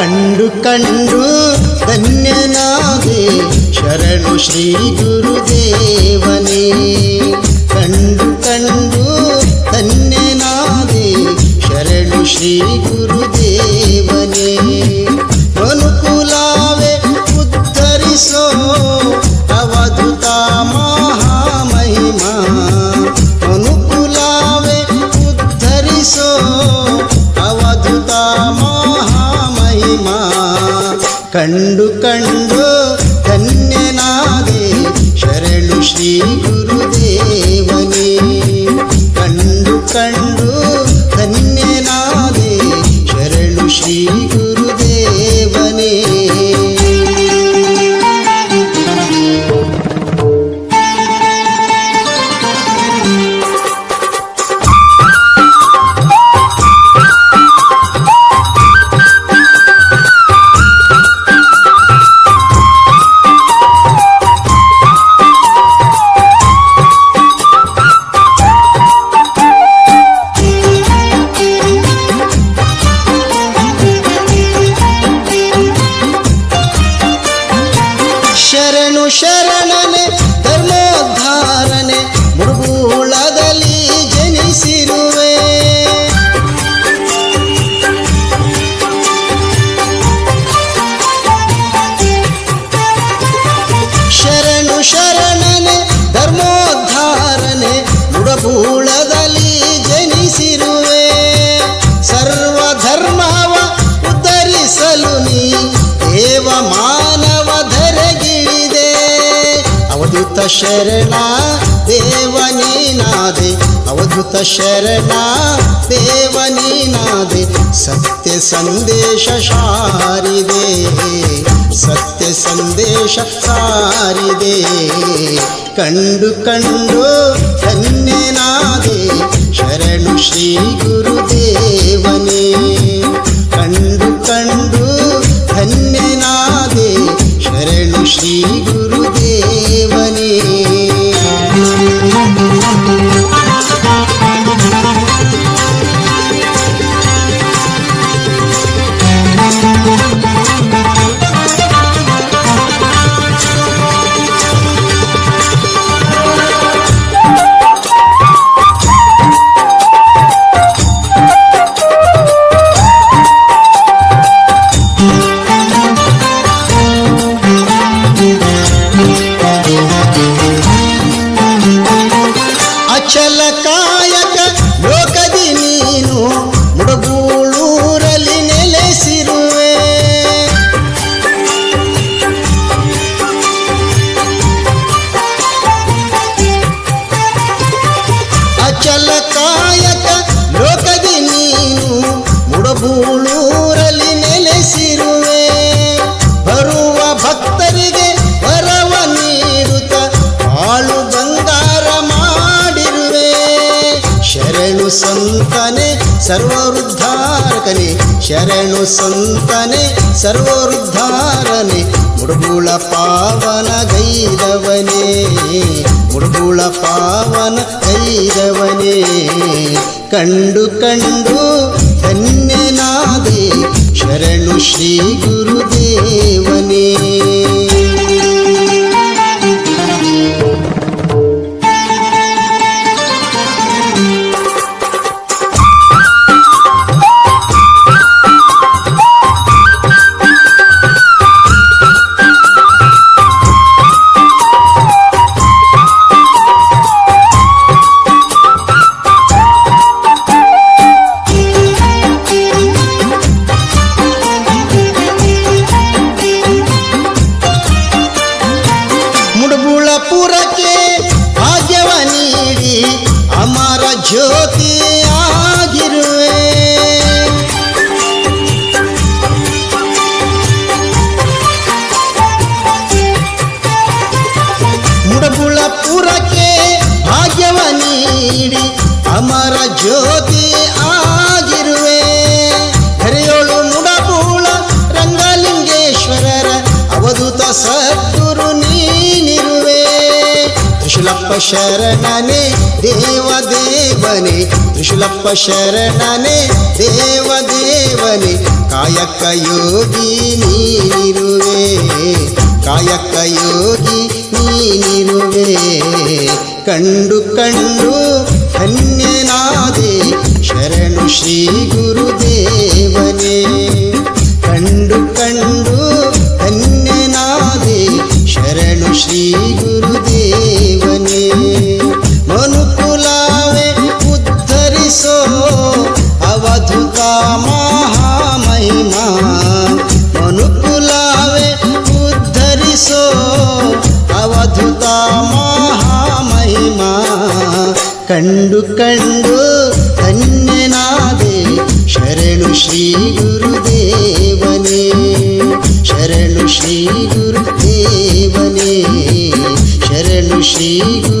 ಕಂಡು ಕಂಡು ಧನ್ಯನಾದೆ ಶರಣು ಶ್ರೀ ಗುರುದೇವನೇ. ಕಂಡು ಕಂಡು ಶರಣು ಶ್ರೀ ಗುರುದೇವನೇ ಅವಧೂತ ಶರಣ ದೇವನೀನಾದೆ ಅವಧೂತ ಶರಣ ದೇವನೀನಾದೆ ಸತ್ಯ ಸಂದೇಶ ಸಾರಿದೆ. ಸತ್ಯ ಸಂದೇಶ ಸಾರಿದೆ. ಕಂಡು ಕಂಡು ಧನ್ಯನಾದೆ ಅಚಲ ಕಾಯಕ ಶರಣು ಸಂತನೆ, ಸರ್ವರುದ್ಧಾರಕನೆ, ಶರಣು ಸಂತನೆ, ಸರ್ವರುದ್ಧಾರನೆ ಮುಡುಗುಳ ಪಾವನ ಗೈರವನೇ ಮುಡುಗುಳ ಪಾವನ ಗೈರವನೇ. ಕಂಡು ಕಂಡು ಧನ್ಯನಾದೆ, ಶರಣು ಶ್ರೀ ಗುರುದೇವನೇ. ज्योति ಶರಣನೆ, ದೇವ ದೇವನೆ. ತ್ರಿಶೂಲಪ್ಪ ಶರಣನೆ, ದೇವ ದೇವನೆ. ಕಾಯಕ ಯೋಗಿ ನೀನಿರುವೆ. ಕಾಯಕ ಯೋಗಿ ನೀನಿರುವೆ. ಕಂಡು ಕಂಡು ಧನ್ಯನಾದೆ, ಶರಣು ಶ್ರೀ ಗುರುದೇವನೇ. ಕಂಡು ಕಂಡು ಧನ್ಯನಾದೆ ಶರಣು ಶ್ರೀ ಗುರುದೇವನೇ ಶರಣು ಶ್ರೀ ಗುರುದೇವನೇ ಶರಣು ಶ್ರೀ ಗುರುದೇವನೇ